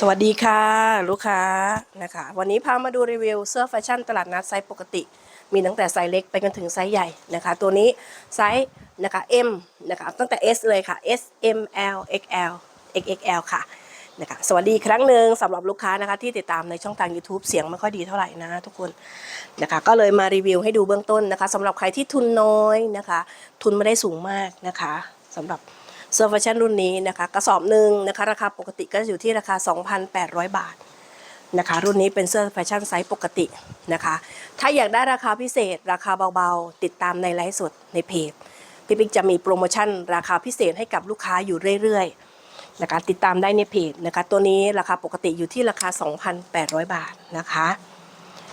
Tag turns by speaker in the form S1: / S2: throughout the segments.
S1: สวัสดีค่ะ ลูกค้านะคะ วันนี้พามาดูรีวิวเสื้อแฟชั่นตลาดนัดไซส์ปกติ มีตั้งแต่ไซส์เล็กไปจนถึงไซส์ใหญ่นะคะ ตัวนี้ไซส์นะคะ M นะคะตั้งแต่ S เลยค่ะ S M L X L X X L ค่ะนะคะสวัสดีครั้งหนึ่งสำหรับลูกค้านะคะที่ติดตามในช่องทาง YouTube เสียงไม่ค่อยดีเท่าไหร่นะทุกคนนะคะก็เลยมารีวิวให้ดูเบื้องต้นนะคะสำหรับใครที่ทุนน้อยนะคะ ทุนไม่ได้สูงมากนะคะสำหรับ เสื้อแฟชั่นรุ่นนี้นะคะ กระสอบหนึ่งนะคะ ราคาปกติก็อยู่ที่ราคา 2,800 บาทนะคะ รุ่นนี้เป็นเสื้อแฟชั่นไซส์ปกตินะคะ ถ้าอยากได้ราคาพิเศษ ราคาเบาๆ ติดตามในไลฟ์สดในเพจพี่ปิ๊กจะมีโปรโมชั่น ราคาพิเศษให้กับลูกค้าอยู่เรื่อยๆนะคะติดตามได้ในเพจนะคะ ตัวนี้ราคาปกติอยู่ที่ราคา 2,800 บาทนะคะ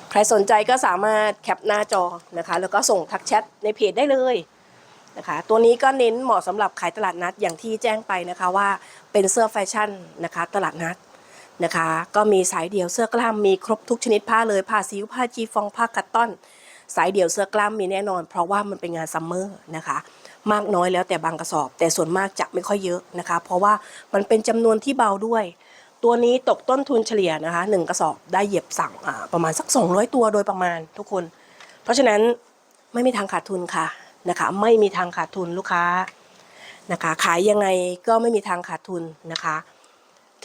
S1: ใครสนใจก็สามารถแคปหน้าจอนะคะ แล้วก็ส่งทักแชทในเพจได้เลย นะคะตัวนี้ก็เน้นเหมาะสำหรับขายตลาดนัดอย่างที่แจ้งไปนะคะว่าเป็นเสื้อแฟชั่นนะคะตลาดนัดนะคะ ก็มีสายเดี่ยวเสื้อกล้ามมีครบทุกชนิดผ้าเลยผ้าซิวผ้าจีฟองผ้าคัตตอน สายเดี่ยวเสื้อกล้ามมีแน่นอน เพราะว่ามันเป็นงานซัมเมอร์นะคะมากน้อยแล้วแต่บางกระสอบ แต่ส่วนมากจะไม่ค่อยเยอะนะคะ เพราะว่ามันเป็นจำนวนที่เบาด้วย ตัวนี้ตกต้นทุนเฉลี่ยนะคะหนึ่งกระสอบได้เหยียบสั่งประมาณสัก 200 ตัวโดยประมาณทุกคน เพราะฉะนั้นไม่มีทางขาดทุนค่ะ นะคะ ไม่มีทางขาดทุนลูกค้านะคะ ขายยังไงก็ไม่มีทางขาดทุนนะคะ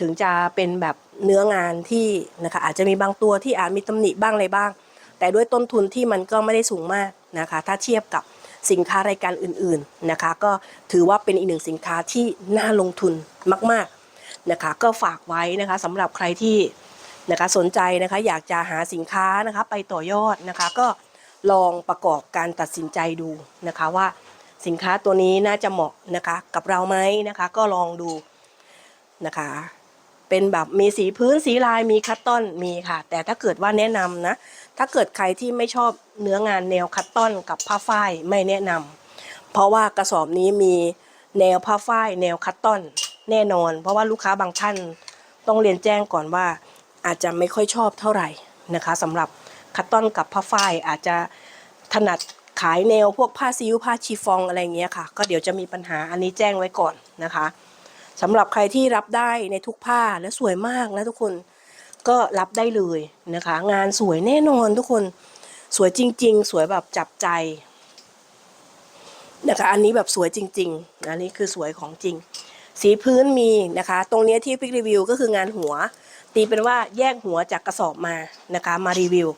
S1: ถึงจะเป็นแบบเนื้องานที่นะคะอาจจะมีบางตัวที่อาจมีตำหนิบ้างอะไรบ้าง แต่ด้วยต้นทุนที่มันก็ไม่ได้สูงมากนะคะ ถ้าเทียบกับสินค้ารายการอื่นๆนะคะ ก็ถือว่าเป็นอีกหนึ่งสินค้าที่น่าลงทุนมากๆนะคะ ก็ฝากไว้นะคะสำหรับใครที่นะคะสนใจนะคะอยากจะหาสินค้านะคะไปต่อยอดนะคะก็ ลองประกอบการตัดสินใจดูนะคะว่าสินค้าตัวนี้น่าจะเหมาะนะคะกับเราไหมนะคะ ก็ลองดูนะคะ เป็นแบบมีสีพื้นสีลายมีคัตตอนมีค่ะ แต่ถ้าเกิดว่าแนะนำนะ ถ้าเกิดใครที่ไม่ชอบเนื้องานแนวคัตตอนกับผ้าฝ้ายไม่แนะนำเพราะว่ากระสอบนี้มีแนวผ้าฝ้าย แนวคัตตอนแน่นอน เพราะว่าลูกค้าบางท่านต้องเรียนแจ้งก่อนว่าอาจจะไม่ค่อยชอบเท่าไหร่นะคะสำหรับคัตตอนกับผ้าฝ้ายอาจจะ ถนัดขายแนวพวกผ้าซิวผ้าชีฟองอะไรอย่างเงี้ยค่ะ ก็เดี๋ยวจะมีปัญหาอันนี้แจ้งไว้ก่อนนะคะสำหรับใครที่รับได้ในทุกผ้าและสวยมากนะทุกคนก็รับได้เลยนะคะ งานสวยแน่นอนทุกคนสวยจริง ๆ สวยแบบจับใจนะคะอันนี้แบบสวยจริงๆอันนี้คือสวยของจริง สีพื้นมีนะคะ ตรงเนี้ยที่พิกรีวิวก็คืองานหัว ตีเป็นว่าแยกหัวจากกระสอบมานะคะ มารีวิว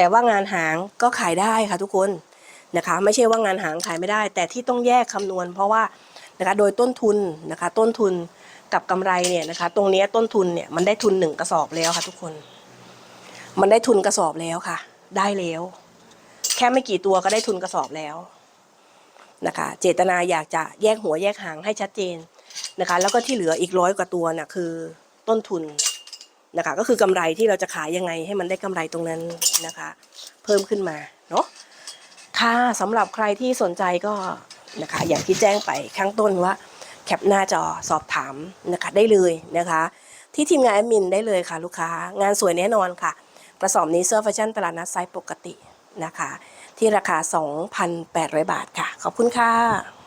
S1: แต่ว่างานหางก็ขายได้ค่ะทุกคนนะคะ ไม่ใช่ว่างานหางขายไม่ได้ แต่ที่ต้องแยกคำนวณ เพราะว่านะคะโดยต้นทุนนะคะต้นทุนกับกำไรเนี่ยนะคะ ตรงนี้ต้นทุนเนี่ยมันได้ทุนหนึ่งกระสอบแล้วค่ะทุกคน มันได้ทุนกระสอบแล้วค่ะ ได้แล้ว แค่ไม่กี่ตัวก็ได้ทุนกระสอบแล้วนะคะ เจตนาอยากจะแยกหัวแยกหางให้ชัดเจนนะคะ แล้วก็ที่เหลืออีกร้อยกว่าตัวน่ะคือต้นทุน นะคะ ก็คือกำไรที่เราจะขายยังไงให้มันได้กำไรตรงนั้นนะคะ เพิ่มขึ้นมาเนาะค่ะสำหรับใครที่สนใจก็นะคะอย่างที่แจ้งไปข้างต้นว่าแคปหน้าจอสอบถามนะคะได้เลยนะคะ ที่ทีมงานแอดมินได้เลยค่ะ ลูกค้างานสวยแน่นอนค่ะ กระสอบนี้เสื้อแฟชั่นตลาดนัดไซส์ปกตินะคะ ที่ราคา 2,800 บาทค่ะ ขอบคุณค่ะ